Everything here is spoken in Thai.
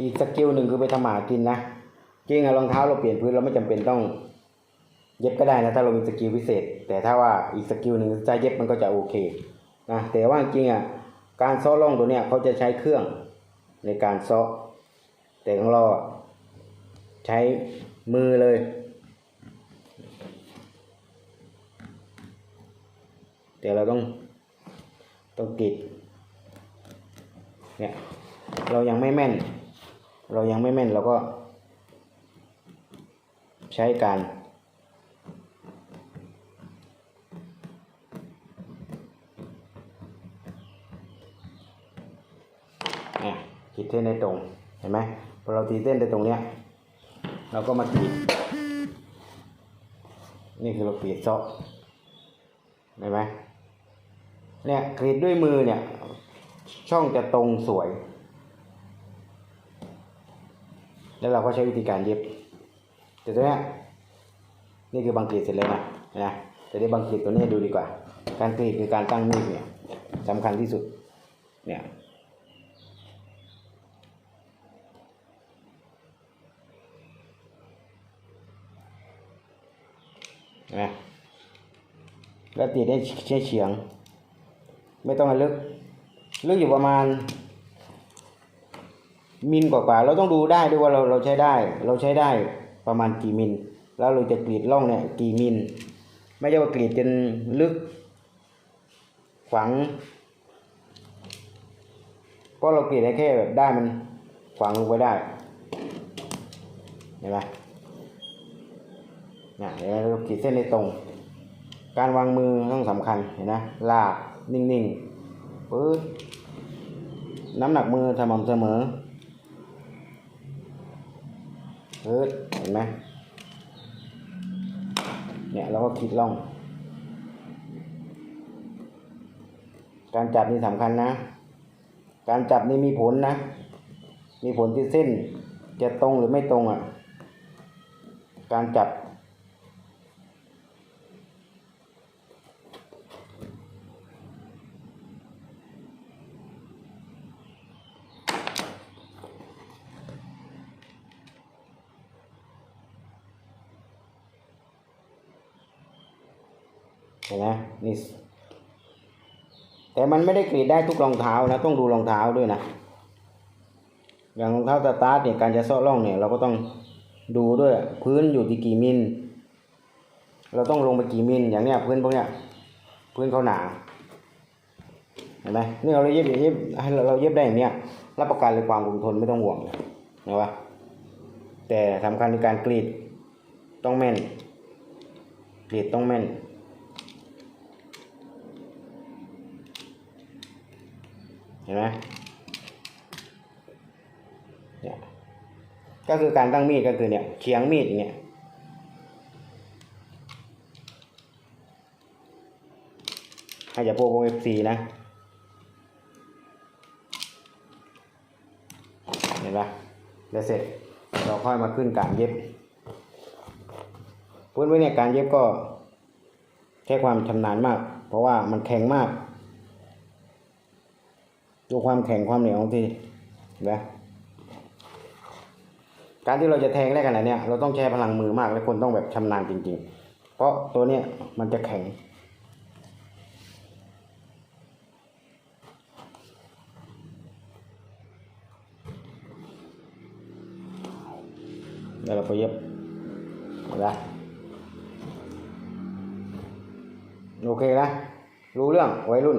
อีกสกิลหนึ่งคือไปทำหมากินนะจริงอะรองเท้าเราเปลี่ยนพื้นเราไม่จำเป็นต้อง เย็บก็ได้นะถ้าเรามีสกิลพิเศษ แต่ถ้าว่าอีกสกิลหนึ่งจะเย็บมันก็จะโอเคนะแต่ว่าจริงอะการซ้อร่องตัวเนี้ยเขาจะใช้เครื่องในการซ้อแต่ของเราอะใช้มือเลยแต่เราต้องต้องกรีดเนี่ย เรายังไม่แม่น เรายังไม่แม่นเราก็ ใช้การเนี่ยขีดเส้นได้ตรง เห็นไหมพอเราตีเส้นได้ตรงเนี้ย เราก็มากรีด นี่คือเรากรีดเซาะเห็นไหมเนี่ยกรีดด้วยมือเนี่ย ช่องจะตรงสวย แล้วเราก็ใช้วิธีการเย็บ แต่ตัวเนี้ยนี่คือบางกรีดเสร็จแล้วนะนะแต่ได้บางกรีดตัวนี้ดูดีกว่า การกรีดคือการตั้งมีดเนี่ยสำคัญที่สุดเนี่ยนะแล้วตีได้เฉียงเฉียง ไม่ต้องลึก ลึกอยู่ประมาณ มิลกว่าๆเราต้องดูได้ด้วยว่าเราเราใช้ได้ เราใช้ได้ประมาณกี่มิล แล้วเราจะกรีดร่องเนี่ยกี่มิล ไม่ใช่ว่ากรีดจนลึกฝังเพราะเรากรีดได้แค่แบบได้มันฝังลงไปได้เห็นไหมนี่เดี๋ยวเราขีดเส้นให้ตรง การวางมือต้องสำคัญเห็นนะลากนิ่งๆปื๊ดน้ำหนักมือสม่ำเสมอ เห็นไหมเนี่ยเราก็คิดล่อง การจับนี่สำคัญนะ การจับนี่มีผลนะ มีผลที่เส้นจะตรงหรือไม่ตรงอะ การจับ เห็นไหมนี่แต่มันไม่ได้กรีดได้ทุกรองเท้านะ ต้องดูรองเท้าด้วยนะ อย่างรองเท้าสตาร์ทเนี่ยการจะซาะร่องเนี่ย เราก็ต้องดูด้วยพื้นอยู่ที่กี่มิล เราต้องลงไปกี่มิล อย่างเนี้ยพื้นพวกเนี้ยพื้นเขาหนาเห็นไหมนี่เราเย็บเย็บให้เราเราเย็บได้อย่างเนี้ยรับประกันเลยความคงทนไม่ต้องห่วงเห็นปะแต่สำคัญในการกรีดต้องแม่นกรีดต้องแม่น เห็นไหมเนี่ยก็คือการตั้งมีดก็คือเนี่ยเคียงมีดอย่างเงี้ยให้จะพวกเอฟซีนะเห็นปะแล้วเสร็จเราค่อยมาขึ้นการเย็บพูดไว้เนี่ยการเย็บก็แค่ความชำนาญมาก เพราะว่ามันแข็งมาก ดูความแข็งความเหนียวของทีนไหมการที่เราจะแทงได้ขนาดเนี้ยเราต้องใช้พลังมือมาก และคนต้องแบบชำนาญจริง ๆ เพราะตัวเนี้ยมันจะแข็งเดี๋ยวเราไปเย็บนไหมโอเคนะ รู้เรื่องวัยรุ่น